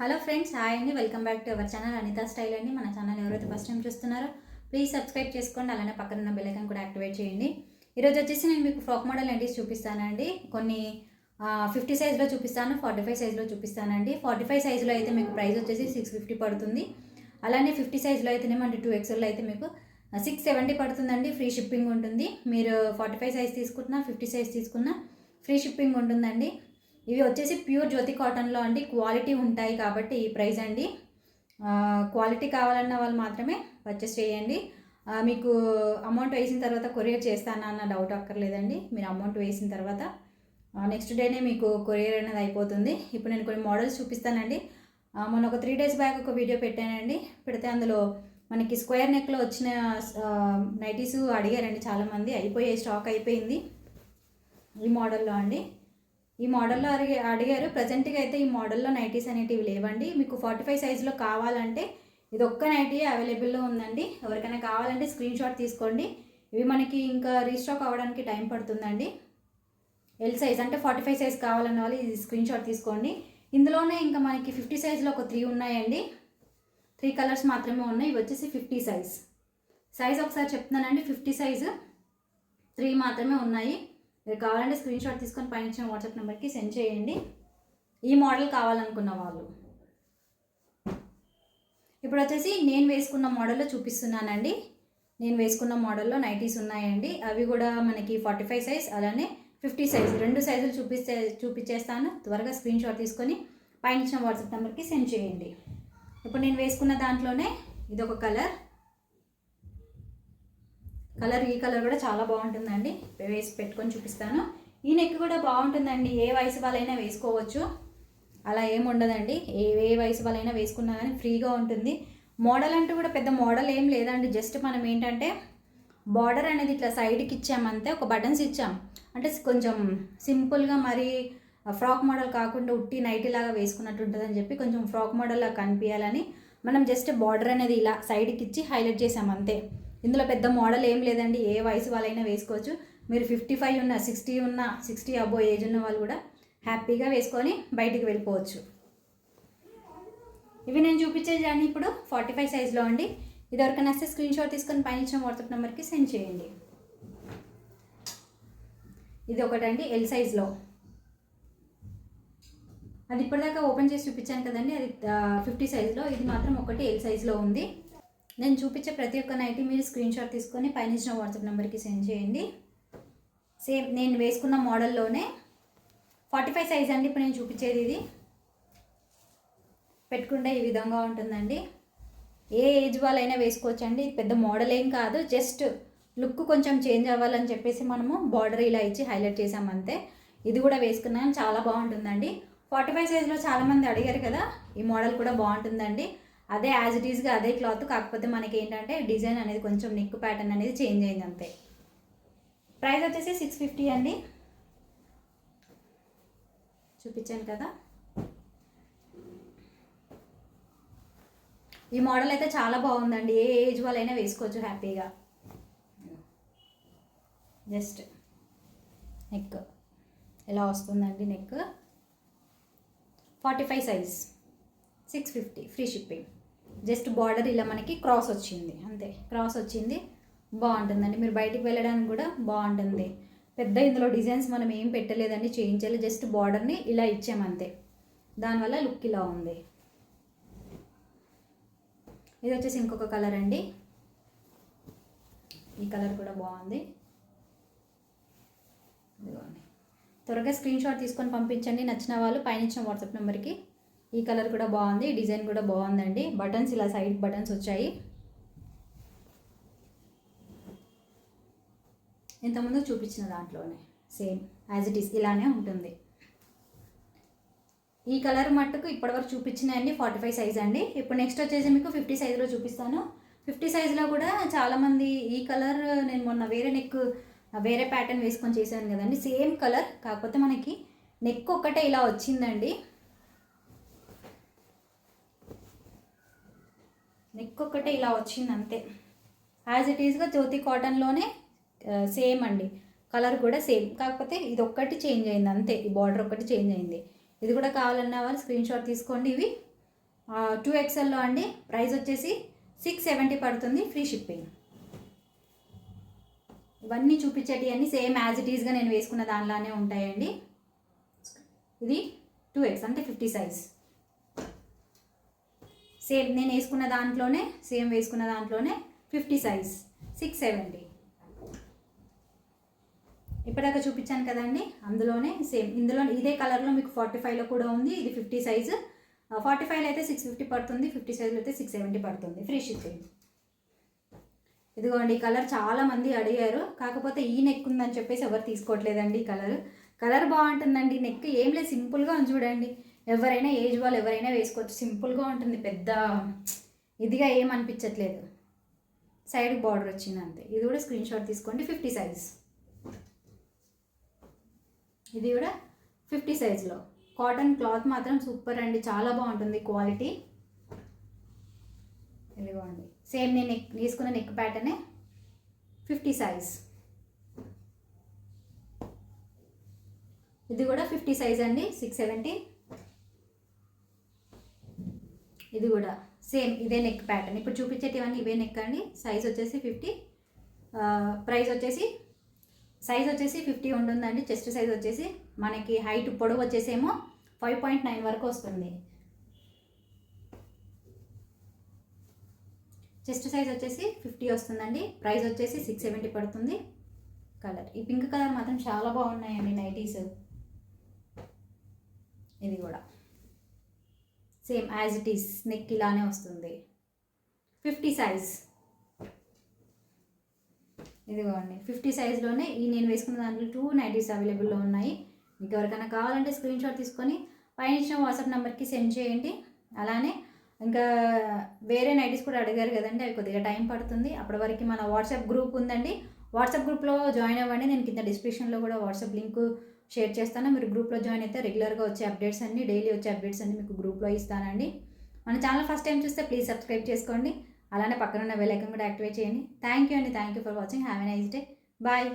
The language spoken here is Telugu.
హలో ఫ్రెండ్స్ హాయ్ అండి. Welcome back to our channel Anitha style అండి. మన ఛానల్ ఎవరైతే ఫస్ట్ టైం చూస్తున్నారో ప్లీజ్ సబ్స్క్రైబ్ చేసుకోండి. అలానే పక్కన ఉన్న బెల్ ఐకాన్ కూడా యాక్టివేట్ చేయండి. ఈరోజు వచ్చేసి నేను మీకు ఫ్రాక్ మోడల్ నైటీస్ చూపిస్తానండి. కొన్ని ఫిఫ్టీ సైజ్లో చూపిస్తాను ఫార్టీ ఫైవ్ సైజ్లో చూపిస్తానండి. ఫార్టీ ఫైవ్ సైజ్లో అయితే మీకు ప్రైస్ వచ్చేసి సిక్స్ ఫిఫ్టీ పడుతుంది. అలానే ఫిఫ్టీ సైజ్లో అయితేనేమో అంటే టూ ఎక్స్ఎల్లో అయితే మీకు సిక్స్ సెవెంటీ పడుతుందండి. ఫ్రీ షిప్పింగ్ ఉంటుంది. మీరు ఫార్టీ ఫైవ్ సైజ్ తీసుకున్నా ఫిఫ్టీ సైజ్ తీసుకున్నా ఫ్రీ షిప్పింగ్ ఉంటుందండి. ఇవి వచ్చేసి ప్యూర్ జ్యోతి కాటన్లో అండి. క్వాలిటీ ఉంటాయి కాబట్టి ఈ ప్రైస్ అండి. క్వాలిటీ కావాలన్న వాళ్ళు మాత్రమే పర్చేస్ చేయండి. మీకు అమౌంట్ వేసిన తర్వాత కొరియర్ చేస్తానా అన్న డౌట్ అక్కర్లేదండి. మీరు అమౌంట్ వేసిన తర్వాత నెక్స్ట్ డేనే మీకు కొరియర్ అనేది అయిపోతుంది. ఇప్పుడు నేను కొన్ని మోడల్స్ చూపిస్తానండి. మొన్న ఒక త్రీ డేస్ బ్యాక్ ఒక వీడియో పెట్టానండి. పెడితే అందులో మనకి స్క్వేర్ నెక్లో వచ్చిన నైటీస్ అడిగారండి చాలామంది. అయిపోయాయి స్టాక్ అయిపోయింది ఈ మోడల్లో అండి. ఈ మోడల్లో అడిగి అడిగారు. ప్రజెంట్గా అయితే ఈ మోడల్లో నైటీస్ అనేటివి లేవండి. మీకు ఫార్టీ ఫైవ్ సైజులో కావాలంటే ఇది ఒక్క నైటీ అవైలబుల్లో ఉందండి. ఎవరికైనా కావాలంటే స్క్రీన్ షాట్ తీసుకోండి. ఇవి మనకి ఇంకా రీస్టాక్ అవ్వడానికి టైం పడుతుందండి. ఎల్ సైజ్ అంటే ఫార్టీ ఫైవ్ సైజ్ కావాలన్న వాళ్ళు ఇది స్క్రీన్ షాట్ తీసుకోండి. ఇందులోనే ఇంకా మనకి ఫిఫ్టీ సైజ్లో ఒక త్రీ ఉన్నాయండి. త్రీ కలర్స్ మాత్రమే ఉన్నాయి. ఇవి వచ్చేసి ఫిఫ్టీ సైజ్ సైజ్ ఒకసారి చెప్తున్నానండి. ఫిఫ్టీ సైజు త్రీ మాత్రమే ఉన్నాయి. మీరు కావాలంటే స్క్రీన్ షాట్ తీసుకొని పైన ఇచ్చిన వాట్సాప్ నెంబర్కి సెండ్ చేయండి. ఈ మోడల్ కావాలనుకున్న వాళ్ళు. ఇప్పుడు వచ్చేసి నేను వేసుకున్న మోడల్లో చూపిస్తున్నానండి. నేను వేసుకున్న మోడల్లో నైటీస్ ఉన్నాయండి. అవి కూడా మనకి ఫార్టీ ఫైవ్ సైజ్ అలానే ఫిఫ్టీ సైజ్ రెండు సైజులు చూపిస్తే చూపించేస్తాను. త్వరగా స్క్రీన్ షాట్ తీసుకొని పైన ఇచ్చిన వాట్సాప్ నెంబర్కి సెండ్ చేయండి. ఇప్పుడు నేను వేసుకున్న దాంట్లోనే ఇది ఒక కలర్ కలర్ ఈ కలర్ కూడా చాలా బాగుంటుందండి. వేసి పెట్టుకొని చూపిస్తాను. ఈ నెక్ కూడా బాగుంటుందండి. ఏ వయసు వాళ్ళైనా వేసుకోవచ్చు. అలా ఏముండదండి ఉండదండి. ఏ ఏ వయసు వాళ్ళైనా వేసుకున్నా కానీ ఫ్రీగా ఉంటుంది. మోడల్ అంటూ కూడా పెద్ద మోడల్ ఏం లేదండి. జస్ట్ మనం ఏంటంటే బార్డర్ అనేది ఇట్లా సైడ్కి ఇచ్చామంతే ఒక బటన్స్ ఇచ్చాం. అంటే కొంచెం సింపుల్గా మరి ఫ్రాక్ మోడల్ కాకుండా ఉట్టి నైటీ లాగా వేసుకున్నట్టు ఉంటుందని చెప్పి కొంచెం ఫ్రాక్ మోడల్ లాగా కనిపించాలని మనం జస్ట్ బార్డర్ అనేది ఇలా సైడ్కి ఇచ్చి హైలైట్ చేసాం అంతే. ఇందులో పెద్ద మోడల్ ఏం లేదండి ఏ వయసు వాళ్ళైనా వేసుకోవచ్చు. మీరు ఫిఫ్టీ ఫైవ్ ఉన్న సిక్స్టీ ఉన్న సిక్స్టీ అబో ఏజ్ ఉన్న వాళ్ళు కూడా హ్యాపీగా వేసుకొని బయటికి వెళ్ళిపోవచ్చు. ఇవి నేను చూపించేది అండి ఇప్పుడు ఫార్టీ ఫైవ్ సైజ్లో అండి. ఇది ఎవరికైనా వస్తే స్క్రీన్ షాట్ తీసుకొని పైన ఇచ్చిన వాట్సాప్ నెంబర్కి సెండ్ చేయండి. ఇది ఒకటండి ఎల్ సైజ్లో అది ఇప్పటిదాకా ఓపెన్ చేసి చూపించాను కదండి అది ఫిఫ్టీ సైజ్లో ఇది మాత్రం ఒకటి ఎల్ సైజ్లో ఉంది. నేను చూపించే ప్రతి ఒక్క నైటీ మీరు స్క్రీన్ షాట్ తీసుకొని పైన ఇచ్చిన వాట్సాప్ నెంబర్కి సెండ్ చేయండి. సేమ్ నేను వేసుకున్న మోడల్లోనే ఫార్టీ ఫైవ్ సైజ్ అండి ఇప్పుడు నేను చూపించేది ఇది. పెట్టుకుంటే ఈ విధంగా ఉంటుందండి. ఏ ఏజ్ వాళ్ళైనా వేసుకోవచ్చు అండి పెద్ద మోడల్ ఏం కాదు. జస్ట్ లుక్ కొంచెం చేంజ్ అవ్వాలని చెప్పేసి మనము బార్డర్ ఇలా ఇచ్చి హైలైట్ చేసామంతే అంతే. ఇది కూడా వేసుకున్నాను. చాలా బాగుంటుందండి. ఫార్టీ ఫైవ్ సైజ్లో చాలామంది అడిగారు కదా ఈ మోడల్ కూడా బాగుంటుందండి. అదే యాజ్ ఇట్ ఈస్గా అదే క్లాత్ కాకపోతే మనకి ఏంటంటే డిజైన్ అనేది కొంచెం నెక్ ప్యాటర్న్ అనేది చేంజ్ అయింది అంతే. ప్రైస్ వచ్చేసి సిక్స్ ఫిఫ్టీ అండి. చూపించాను కదా. ఈ మోడల్ అయితే చాలా బాగుందండి. ఏ ఏజ్ వాళ్ళైనా వేసుకోవచ్చు హ్యాపీగా. జస్ట్ నెక్ ఎలా వస్తుందండి neck forty five size six fifty free shipping just border ఇలా మనకి క్రాస్ వచ్చింది అంతే. క్రాస్ వచ్చింది బాగుంటుందండి. మీరు బయటికి వెళ్ళడానికి కూడా బాగుంటుంది. పెద్ద ఇందులో డిజైన్స్ మనం ఏం పెట్టలేదండి చేయించాలి జస్ట్ బార్డర్ని ఇలా ఇచ్చామంతే దానివల్ల లుక్ ఇలా ఉంది. ఇది వచ్చేసి ఇంకొక కలర్ అండి. ఈ కలర్ కూడా బాగుంది. ఇదిగోండి. త్వరగా స్క్రీన్ షాట్ తీసుకొని పంపించండి. నచ్చిన వాళ్ళు పైన ఇచ్చిన వాట్సాప్ నెంబర్కి ఈ కలర్ కూడా బాగుంది డిజైన్ కూడా బాగుందండి. బటన్స్ ఇలా సైడ్ బటన్స్ వచ్చాయి. ఇంతకుముందు చూపించిన దాంట్లోనే సేమ్ యాజ్ ఇట్ ఈస్ ఇలానే ఉంటుంది. ఈ కలర్ మట్టుకు ఇప్పటివరకు చూపించినాయండి ఫార్టీ ఫైవ్ సైజ్ అండి. ఇప్పుడు నెక్స్ట్ వచ్చేసి మీకు ఫిఫ్టీ సైజులో చూపిస్తాను. ఫిఫ్టీ సైజులో కూడా చాలామంది ఈ కలర్ నేను మొన్న వేరే నెక్ వేరే ప్యాటర్న్ వేసుకొని చేశాను కదండి సేమ్ కలర్. కాకపోతే మనకి నెక్ ఒక్కటే ఇలా వచ్చిందండి. నెక్ ఒక్కటే ఇలా వచ్చింది అంతే యాజ్ ఇట్ ఈస్గా జ్యోతి కాటన్లోనే సేమ్ అండి. కలర్ కూడా సేమ్ కాకపోతే ఇది ఒక్కటి చేంజ్ అయింది అంతే. ఈ బార్డర్ ఒక్కటి చేంజ్ అయింది. ఇది కూడా కావాలన్న వాళ్ళు స్క్రీన్ షాట్ తీసుకోండి ఇవి. టూ ఎక్స్ఎల్లో అండి. ప్రైస్ వచ్చేసి సిక్స్ సెవెంటీ పడుతుంది ఫ్రీ షిప్పింగ్ ఇవన్నీ చూపించేటివి అన్నీ సేమ్ యాజ్ ఇట్ ఈస్గా నేను వేసుకున్న దానిలానే ఉంటాయండి. ఇది టూ ఎక్స్ అంటే ఫిఫ్టీ సైజ్ సేమ్ నేను వేసుకున్న దాంట్లోనే సేమ్ వేసుకున్న దాంట్లోనే ఫిఫ్టీ సైజ్ సిక్స్ సెవెంటీ ఇప్పటిదాకా చూపించాను కదండి అందులోనే సేమ్ ఇందులో ఇదే కలర్లో మీకు ఫార్టీ ఫైవ్లో కూడా ఉంది ఇది ఫిఫ్టీ సైజు ఫార్టీ ఫైవ్లో అయితే సిక్స్ ఫిఫ్టీ పడుతుంది ఫిఫ్టీ సైజ్లో అయితే సిక్స్ సెవెంటీ పడుతుంది ఫ్రీ షిప్పింగ్ ఇదిగోండి ఈ కలర్ చాలా మంది అడిగారు. కాకపోతే ఈ నెక్ ఉందని చెప్పేసి ఎవరు తీసుకోవట్లేదండి ఈ కలర్ కలర్ బాగుంటుందండి నెక్ ఏం లేదు సింపుల్గా ఉంది చూడండి. ఎవరైనా ఏజ్ వాళ్ళు ఎవరైనా వేసుకోవచ్చు. సింపుల్గా ఉంటుంది. పెద్ద ఇదిగా ఏం అనిపించట్లేదు. సైడ్ బార్డర్ వచ్చింది అంతే. ఇది కూడా స్క్రీన్ షాట్ తీసుకోండి. Fifty size. ఇది కూడా ఫిఫ్టీ సైజ్లో కాటన్ క్లాత్ మాత్రం సూపర్ అండి. చాలా బాగుంటుంది క్వాలిటీ. ఇదిగోండి సేమ్ నేను నెక్ తీసుకున్న నెక్ ప్యాటర్నే ఫిఫ్టీ సైజ్. ఇది కూడా ఫిఫ్టీ సైజ్ అండి. Six seventy. ఇది కూడా సేమ్ ఇదే నెక్ ప్యాటర్న్ ఇప్పుడు చూపించేటివన్నీ ఇవే నెక్ అండి. సైజ్ వచ్చేసి ఫిఫ్టీ ప్రైస్ వచ్చేసి సైజ్ వచ్చేసి ఫిఫ్టీ ఉంటుందండి. చెస్ట్ సైజ్ వచ్చేసి మనకి హైట్ పొడవు వచ్చేసేమో ఫైవ్ పాయింట్ నైన్ వరకు వస్తుంది. చెస్ట్ సైజ్ వచ్చేసి ఫిఫ్టీ వస్తుందండి. ప్రైస్ వచ్చేసి సిక్స్ సెవెంటీ పడుతుంది. కలర్ ఈ పింక్ కలర్ మాత్రం చాలా బాగున్నాయండి నైటీస్. ఇది కూడా. Same as it is neck ఇలానే వస్తుంది. Fifty size. ఇదిగోండి ఫిఫ్టీ సైజ్లోనే ఈ నేను వేసుకున్న దాంట్లో టూ నైటీస్ అవైలబుల్లో ఉన్నాయి. మీకు ఎవరికైనా కావాలంటే స్క్రీన్ షాట్ తీసుకొని పైన ఇచ్చిన వాట్సాప్ నెంబర్కి సెండ్ చేయండి. అలానే ఇంకా వేరే నైటీస్ కూడా అడిగారు కదండి అవి కొద్దిగా టైం పడుతుంది. అప్పటి వరకు మన వాట్సాప్ గ్రూప్ ఉందండి. వాట్సాప్ గ్రూప్లో జాయిన్ అవ్వండి. నేను కింద డిస్క్రిప్షన్లో కూడా వాట్సాప్ లింక్ షేర్ చేస్తాను. మీరు గ్రూప్లో జాయిన్ అయితే రెగ్యులర్గా వచ్చే అప్డేట్స్ అన్ని డైలీ వచ్చే అప్డేట్స్ అన్ని మీకు గ్రూప్లో ఇస్తానండి. మన ఛానల్ ఫస్ట్ టైం చూస్తే ప్లీజ్ సబ్స్క్రైబ్ చేసుకోండి. అలానే పక్కన ఉన్న బెల్ ఐకన్ కూడా యాక్టివేట్ చేయండి. థ్యాంక్ యూ అండి. Thank you for watching. Have a nice day. Bye.